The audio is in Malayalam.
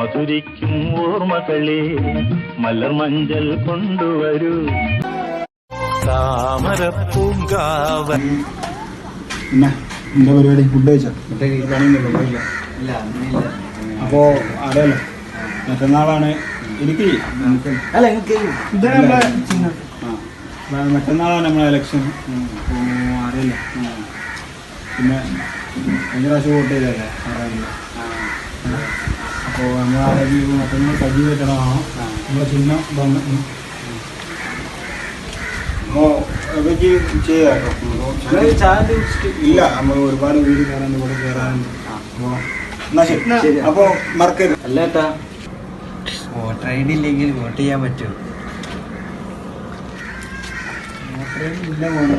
മധുരിക്കും ഓർമ്മകളെ മലർ മഞ്ചൽ കൊണ്ടുവരൂ. താമരപ്പൂങ്കാവൻ. എന്താ പരിപാടി? ഫുഡ് കഴിച്ചോ അപ്പോൾ അറിയാലോ മറ്റന്നാളാണ് എനിക്ക് അല്ല എനിക്ക് മറ്റന്നാളാണ് നമ്മളെ ഇലക്ഷൻ അപ്പോൾ അറിയില്ല. പിന്നെ കഴിഞ്ഞ പ്രാവശ്യം വോട്ട് ചെയ്തല്ലേ അറിയില്ല അപ്പോൾ നമ്മൾ ആരെങ്കിലും മറ്റന്നാൾ സജീവമായിട്ടാണോ നമ്മളെ ചിഹ്നം വന്ന് അപ്പോൾ അതൊക്കെ ചെയ്യാം ഇല്ല നമ്മൾ ഒരുപാട് വീട് കയറാൻ ഇവിടെ കയറാനുണ്ട് അപ്പോൾ എന്നാ ശരി. അപ്പോൾ മറക്കരുത്. അല്ലേട്ടാ വോട്ടർ ഐ ഡി ഇല്ലെങ്കിൽ വോട്ട് ചെയ്യാൻ പറ്റുമോ ഇല്ല മോനെ